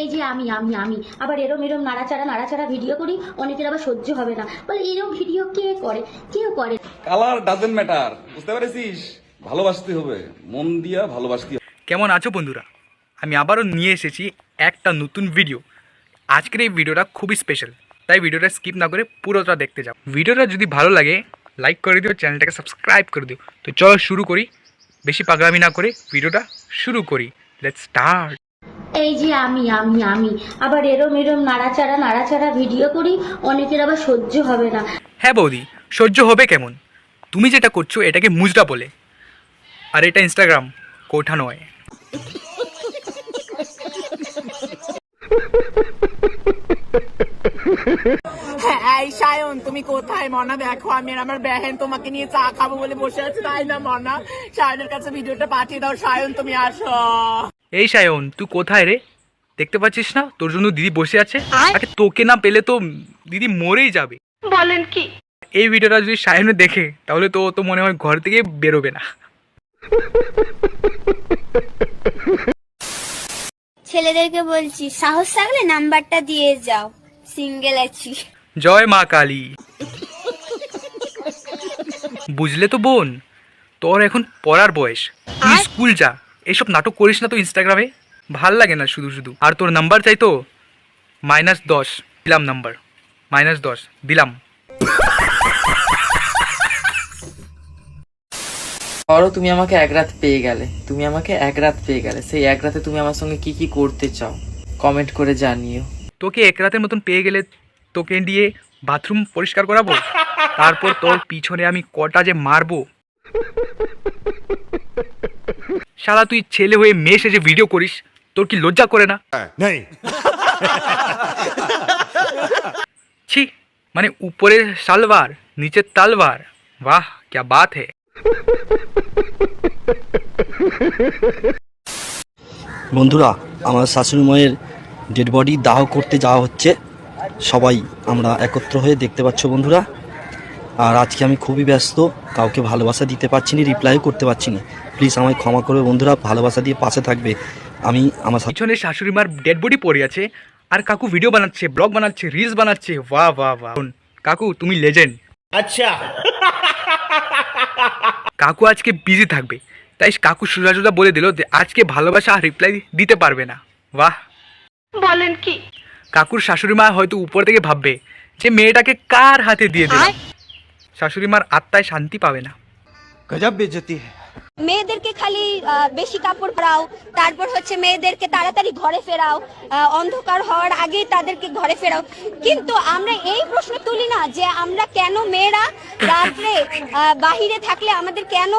এই যে আমি আমি আমি। আবার এরম এরম নাড়াচাড়া নাড়াচাড়া ভিডিও করি অনেকের আবার সহ্য হবে না। বলে এরম ভিডিও কে করে? কেউ করে কালার ডাজেন্ট ম্যাটার বুঝতে পেরেছিস? ভালোবাসতে হবে। মন দিয়া ভালোবাসতে হবে। কেমন আছো বন্ধুরা? আমি আবারও নিয়ে এসেছি একটা নতুন ভিডিও আজকের এই ভিডিওটা খুবই স্পেশাল তাই ভিডিওটা স্কিপ না করে পুরোটা দেখতে যাও। ভিডিওটা যদি ভালো লাগে লাইক করে দিও চ্যানেলটাকে সাবস্ক্রাইব করে দিও। তো চলো শুরু করি। বেশি পাগলামি না করে ভিডিওটা শুরু করি। লেটস স্টার্ট এই যে আমি আমি আমি। আবার এরম এরম নাড়াচাড়া নাড়াচাড়া ভিডিও করি অনেকের আবার সহ্য হবে না। হ্যাঁ বৌদি সহ্য হবে কেমন? তুমি যেটা করছ এটাকে মুজরা বলে। আর এটা ইনস্টাগ্রাম কোঠা নয়। হ্যাঁ এই সায়ন তুমি কোথায়? মনা দেখো আমি আর আমার বেহেন তোমাকে নিয়ে চা খাব বলে বসে আছি। তাই না মনা? সায়নের কাছে ভিডিওটা পাঠিয়ে দাও। সায়ন তুমি আসো। এই সায়ন তুই কোথায় রে? দেখতে পাচ্ছিস না? তোর জন্য দিদি বসে আছে। আরে তোকে না পেলে তো দিদি মরেই যাবে। বলেন কি? এই ভিডিওটা যদি সায়নে দেখে তাহলে তো তো মনে হয় ঘর থেকে বেরোবে না। ছেলেদেরকে বলছি সাহস থাকলে নাম্বারটা দিয়ে যাও। সিঙ্গেল আছি। জয় মা কালী। বুঝলে তো বোন তোর এখন পড়ার বয়স। তুই স্কুল যা। এসব নাটক করিস না তো ইনস্টাগ্রামে ভালো লাগে না শুধু শুধু। আর তোর নাম্বার চাই তো? মাইনাস দশ দিলাম নাম্বার মাইনাস দশ দিলাম ধরো তুমি আমাকে এক রাত পেয়ে গেলে। তুমি আমাকে এক রাত পেয়ে গেলে। সেই এক রাতে তুমি আমার সঙ্গে কি কি করতে চাও? কমেন্ট করে জানিও। তোকে এক রাতের মতন পেয়ে গেলে তোকে দিয়ে বাথরুম পরিষ্কার করাবো? তারপর তোর পিছনে আমি কটা যে মারবো? সারা তুই ছেলে হয়ে মেয়ে সেজে ভিডিও করিস তোর কি লজ্জা করে না? হ্যাঁ। ছি মানে উপরের সালবার নিচের তালবার বাহ ক্যা বাত হে। বন্ধুরা আমার শাশুড়ি মায়ের ডেড বডি দাহ করতে যাওয়া হচ্ছে। সবাই আমরা একত্র হয়ে দেখতে পাচ্ছ বন্ধুরা। আর আজকে আমি খুবই ব্যস্ত কাউকে ভালোবাসা দিতে পারছি না রিপ্লাইও করতে পারছি না প্লিজ আমায় ক্ষমা করবে বন্ধুরা ভালোবাসা দিয়ে পাশে থাকবে। আমি আমার পিছনে শাশুড়ি মার ডেড বডি পড়ে আছে আর কাকু ভিডিও বানাচ্ছে ব্লগ বানাচ্ছে রিলস বানাচ্ছে। বাহ বাহ বাহ। কাকু তুমি লেজেন্ড আচ্ছা। কাকু আজকে বিজি থাকবে তাই কাকু সুরাজুদা বলে দিল যে আজকে ভালোবাসা আর রিপ্লাই দিতে পারবে না। বাহ। বলেন কি? কাকুর শাশুড়ি মা হয়তো উপর থেকে ভাববে যে মেয়েটাকে কার হাতে দিয়ে দিল শাশুড়ি মার আত্মায় শান্তি পাবে না। গজব বেজতি মেয়েদেরকে খালি আহ, বেশি কাপড় পরাও তারপর হচ্ছে মেয়েদেরকে তাড়াতাড়ি ঘরে ফেরাও আহ, অন্ধকার হওয়ার আগেই তাদেরকে ঘরে ফেরাও। কিন্তু আমরা এই প্রশ্ন তুলি না যে আমরা কেন মেয়েরা রাত্রে আহ, বাহিরে থাকলে আমাদের কেন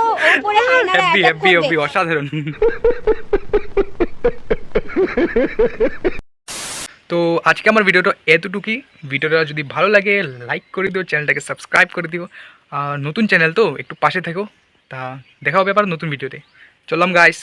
attack করবে? অসাধারণ। আজকে আমার ভিডিওটা এতটুকুই। ভিডিওটা যদি ভালো লাগে লাইক করে দিও, চ্যানেলটাকে সাবস্ক্রাইব করে দিও। নতুন চ্যানেল তো একটু পাশে থেকো। তা দেখা হবে আবার নতুন ভিডিওতে। চললাম গাইস